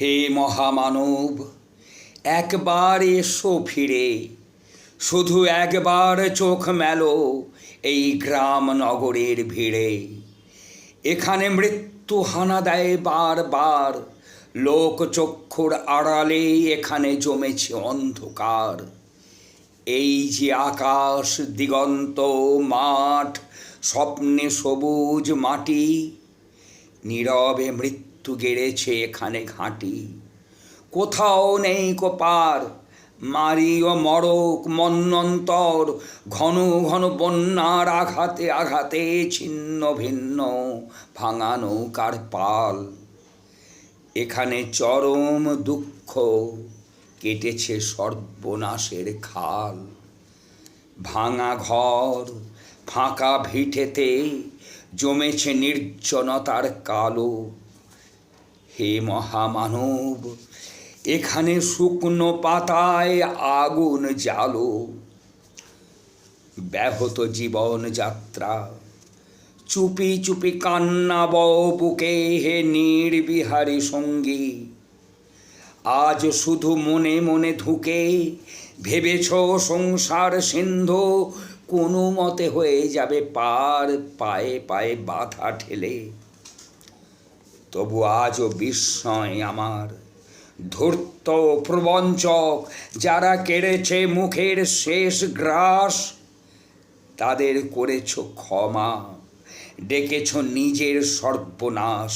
হে মহামানব, একবার এসো ফিরে। শুধু একবার চোখ মেলো এই গ্রাম নগরের ভিড়ে। এখানে মৃত্যু হানা দেয় বারবার। লোক চক্ষুর আড়ালে এখানে জমেছে অন্ধকার। এই যে আকাশ, দিগন্ত, মাঠ, স্বপ্নে সবুজ মাটি, নীরবে মৃত্যু গেড়েছে এখানে ঘাঁটি। কোথাও নেই কোপার, মারি ও মরক মন্নন্তর, ঘন ঘন বন্যার আঘাতে আঘাতে ছিন্ন ভিন্ন ভাঙা নৌকার পাল। এখানে চরম দুঃখ কেটেছে সর্বনাশের খাল। ভাঙা ঘর, ফাঁকা ভিটেতে জমেছে নির্জনতার কালো হে মহামানব, এখানে শুকনো পাতায় আগুন জালো ব্যাহত জীবন যাত্রা, চুপি চুপি কান্না বুকে হে নির্বিহারী সঙ্গী। আজ শুধু মনে মনে ধুকে, ভেবেছ সংসার সিন্ধু কোনো মতে হয়ে যাবে পার পায়ে পায়ে বাধা ঠেলে। তবু আজও বিস্ময় আমার। ধূর্ত প্রবঞ্চক যারা কেড়েছে মুখের শেষ গ্রাস, তাদের করেছ ক্ষমা, ডেকেছ নিজের সর্বনাশ।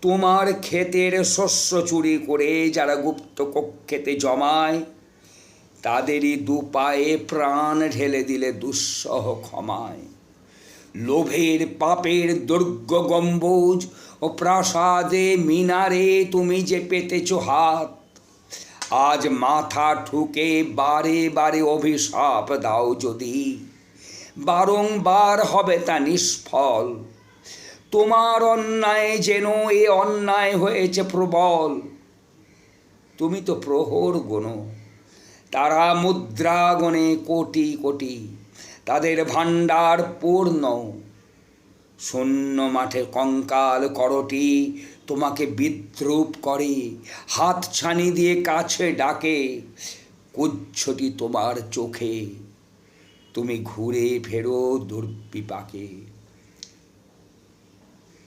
তোমার ক্ষেতের শস্য চুরি করে যারা গুপ্ত কক্ষেতে জমায়, তাদেরই দু পায়ে প্রাণ ঢেলে দিলে দুঃসহ ক্ষমায়। লোভের পাপের দুর্গ গম্বুজ ও প্রাসাদে মিনারে তুমি যে পেতেছ হাত, আজ মাথা ঠুকে বারে বারে অভিশাপ দাও যদি। বারংবার হবে তা নিষ্ফল। তোমার অন্যায় যেন এ অন্যায় হয়েছে প্রবল। তুমি তো প্রহর গোনো তারা মুদ্রা গণে কোটি কোটি, তাদের ভাণ্ডার পূর্ণ। শূন্য মাঠে কঙ্কাল করটি, তোমাকে বিদ্রুপ করে, হাত ছানি দিয়ে কাছে ডাকে, কুচ্ছটি তোমার চোখে, তুমি ঘুরে ফেরো দুর্বিপাকে।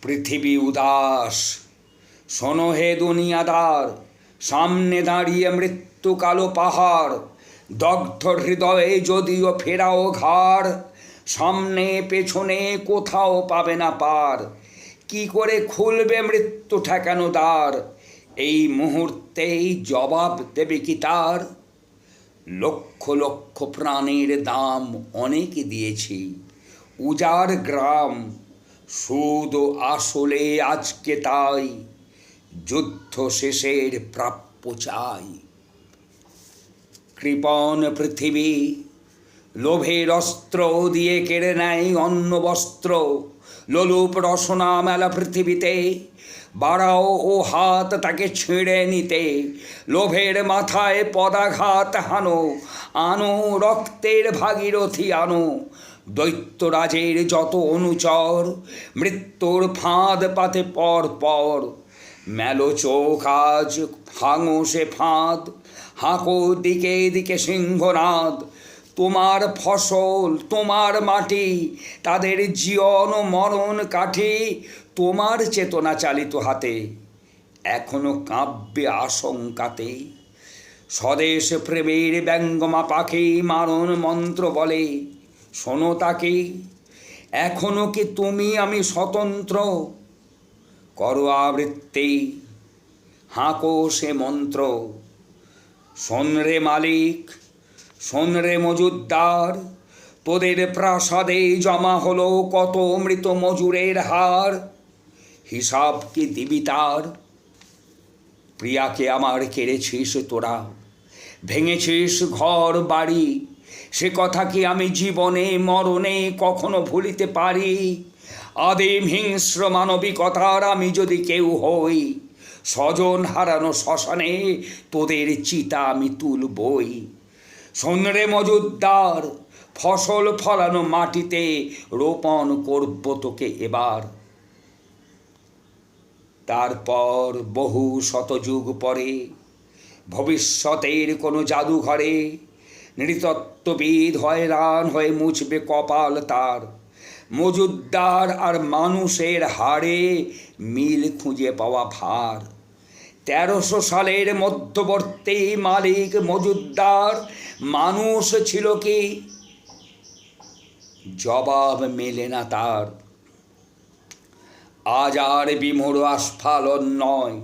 পৃথিবী উদাস, শোনো হে দুনিয়াদার, সামনে দাঁড়িয়ে মৃত্যু কালো পাহাড়, দগ্ধ হৃদয়ে যদিও ফেরাও ঘাড় সামনে, পেছনে কোথাও পাবে না পার। কি করে খুলবে মৃত্যু ঠেকানো দ্বার এই মুহূর্তেই জবাব দেবে কি তার? লক্ষ লক্ষ প্রাণের দাম অনেক দিয়েছি। উজার গ্রাম, সুদ আসলে আজকে তাই। যুদ্ধ শেষের প্রাপ্য চাই। কৃপণ পৃথিবী লোভের অস্ত্র দিয়ে কেড়ে নেয় অন্ন বস্ত্র লোলুপ রসনা মেলা পৃথিবীতে, বাড়াও ও হাত তাকে ছিঁড়ে নিতে। লোভের মাথায় পদাঘাত হানো, আনো রক্তের ভাগীরথী আনো। দৈত্যরাজের যত অনুচর, মৃত্যুর ফাঁদ পাতে পর পর। মেলো চোখ আজ সে ফাঁদ, হাঁকো দিকে দিকে সিংহনাদ। তোমার ফসল, তোমার মাটি, তাদের জীবন মরণ কাঠি তোমার চেতনা চালিত হাতে। এখনও কাব্যে আশঙ্কাতে। স্বদেশ প্রেমের ব্যঙ্গমা পাখি মারণ মন্ত্র বলে। শোনো তাকে, এখনও কি তুমি আমি স্বতন্ত্র? করো আবৃত্তি, হাঁকো সে মন্ত্র। শোন মালিক শোন রে মজুদ্দার, তোদের প্রাসাদে জমা হলো কত মৃত মজুরের হার? হিসাব কি দিবি তার? প্রিয়াকে আমার কেড়েছিস তোরা? ভেঙেছিস ঘর বাড়ি? সে কথা কি আমি জীবনে মরণে কখনো ভুলিতে পারি? আদিম হিংস্র মানবিকতার আমি যদি কেউ হই, স্বজন হারানো শ্মশানে তোদের চিতা আমি তুলবই। সন্রে মজুদ্দার ফসল ফলানো মাটিতে রোপণ করব তোকে এবার। তারপর বহু শতযুগ পরে, ভবিষ্যতের কোনো জাদুঘরে নৃতত্ত্ববিদ হয়রান হয়ে মুছবে কপাল তার। মজুদ্দার আর মানুষের হাড়ে মিল খুঁজে পাওয়া ভার। তেরোশো সালের মধ্যবর্তী মালিক মজুদ্দার, মানুষ ছিল কি? জবাব মেলে না তার। আজ আর বিমূঢ় আস্ফালন নয়।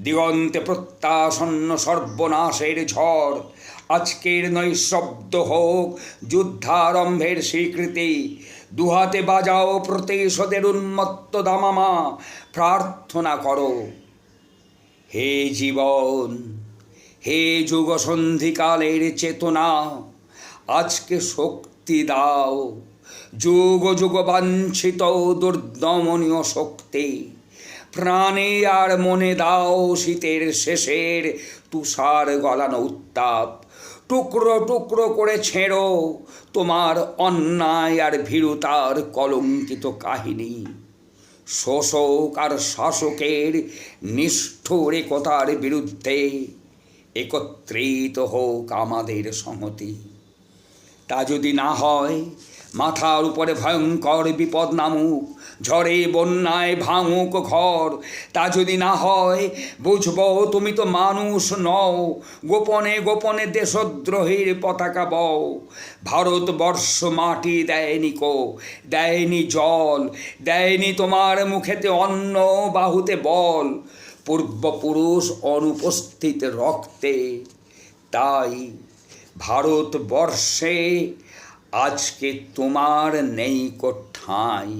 দিগন্তে প্রত্যাসন্ন সর্বনাশের ঝড়। আজকের নৈশব্দ হোক যুদ্ধারম্ভের স্বীকৃতি। দুহাতে বাজাও প্রতিশোধের উন্মত্ত দামামা। প্রার্থনা করো। হে জীবন, হে যুগ সন্ধিকালের চেতনা, আজকে শক্তি দাও। যুগ যুগ বাঞ্ছিত দুর্দমনীয় শক্তি, প্রাণে আর মনে দাও শীতের শেষের তুষার গলানো উত্তাপ। টুকরো টুকরো করে ছেড়ো তোমার অন্যায় আর ভীরুতার কলঙ্কিত কাহিনী। শোষক আর শাসকের নিষ্ঠুর একতার বিরুদ্ধে একত্রিত হোক আমাদের সংহতি তা যদি না হয় মাথার উপরে ভয়ঙ্কর বিপদ নামুক, ঝড়ে বন্যায় ভাঙুক ঘর। তা যদি না হয়, বুঝব তুমি তো মানুষ নও, গোপনে গোপনে দেশদ্রোহীর পতাকা বও। ভারতবর্ষ মাটি দেয়নি কো, দেয়নি জল, দেয়নি তোমার মুখেতে অন্ন, বাহুতে বল। পূর্বপুরুষ অনুপস্থিত রক্তে, তাই ভারতবর্ষে আজকে তোমার নেই কো ঠাঁই